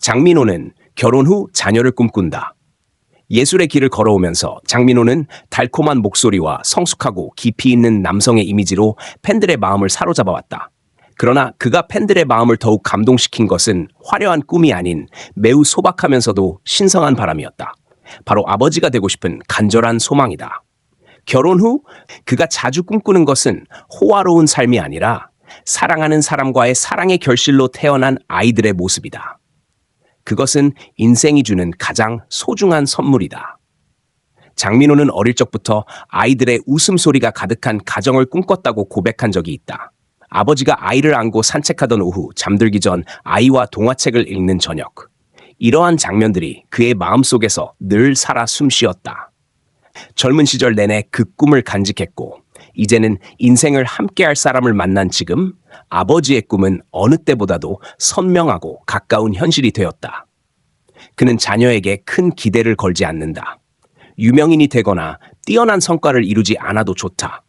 장민호는 결혼 후 자녀를 꿈꾼다. 예술의 길을 걸어오면서 장민호는 달콤한 목소리와 성숙하고 깊이 있는 남성의 이미지로 팬들의 마음을 사로잡아 왔다. 그러나 그가 팬들의 마음을 더욱 감동시킨 것은 화려한 꿈이 아닌 매우 소박하면서도 신성한 바람이었다. 바로 아버지가 되고 싶은 간절한 소망이다. 결혼 후 그가 자주 꿈꾸는 것은 호화로운 삶이 아니라 사랑하는 사람과의 사랑의 결실로 태어난 아이들의 모습이다. 그것은 인생이 주는 가장 소중한 선물이다. 장민호는 어릴 적부터 아이들의 웃음소리가 가득한 가정을 꿈꿨다고 고백한 적이 있다. 아버지가 아이를 안고 산책하던 오후 잠들기 전 아이와 동화책을 읽는 저녁. 이러한 장면들이 그의 마음속에서 늘 살아 숨쉬었다. 젊은 시절 내내 그 꿈을 간직했고, 이제는 인생을 함께할 사람을 만난 지금 아버지의 꿈은 어느 때보다도 선명하고 가까운 현실이 되었다. 그는 자녀에게 큰 기대를 걸지 않는다. 유명인이 되거나 뛰어난 성과를 이루지 않아도 좋다.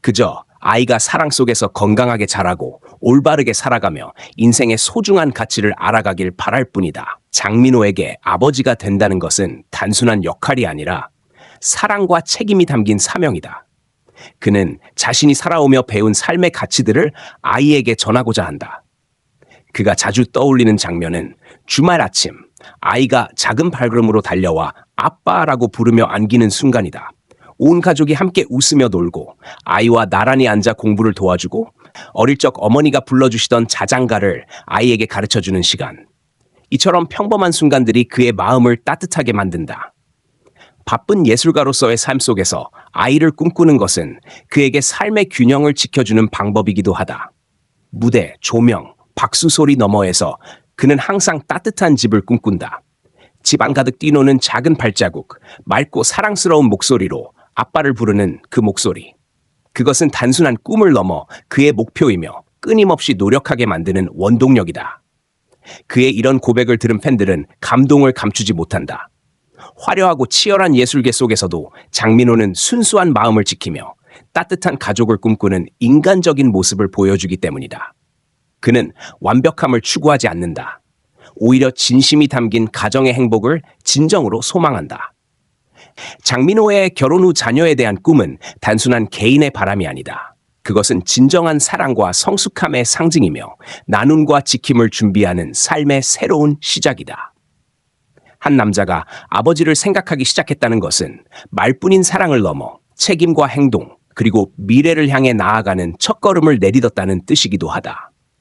그저 아이가 사랑 속에서 건강하게 자라고 올바르게 살아가며 인생의 소중한 가치를 알아가길 바랄 뿐이다. 장민호에게 아버지가 된다는 것은 단순한 역할이 아니라 사랑과 책임이 담긴 사명이다. 그는 자신이 살아오며 배운 삶의 가치들을 아이에게 전하고자 한다. 그가 자주 떠올리는 장면은 주말 아침 아이가 작은 발걸음으로 달려와 아빠라고 부르며 안기는 순간이다. 온 가족이 함께 웃으며 놀고 아이와 나란히 앉아 공부를 도와주고 어릴 적 어머니가 불러주시던 자장가를 아이에게 가르쳐주는 시간. 이처럼 평범한 순간들이 그의 마음을 따뜻하게 만든다. 바쁜 예술가로서의 삶 속에서 아이를 꿈꾸는 것은 그에게 삶의 균형을 지켜주는 방법이기도 하다. 무대, 조명, 박수 소리 너머에서 그는 항상 따뜻한 집을 꿈꾼다. 집 안 가득 뛰노는 작은 발자국, 맑고 사랑스러운 목소리로 아빠를 부르는 그 목소리. 그것은 단순한 꿈을 넘어 그의 목표이며 끊임없이 노력하게 만드는 원동력이다. 그의 이런 고백을 들은 팬들은 감동을 감추지 못한다. 화려하고 치열한 예술계 속에서도 장민호는 순수한 마음을 지키며 따뜻한 가족을 꿈꾸는 인간적인 모습을 보여주기 때문이다. 그는 완벽함을 추구하지 않는다. 오히려 진심이 담긴 가정의 행복을 진정으로 소망한다. 장민호의 결혼 후 자녀에 대한 꿈은 단순한 개인의 바람이 아니다. 그것은 진정한 사랑과 성숙함의 상징이며 나눔과 지킴을 준비하는 삶의 새로운 시작이다. 한 남자가 아버지를 생각하기 시작했다는 것은 말뿐인 사랑을 넘어 책임과 행동, 그리고 미래를 향해 나아가는 첫걸음을 내딛었다는 뜻이기도 하다.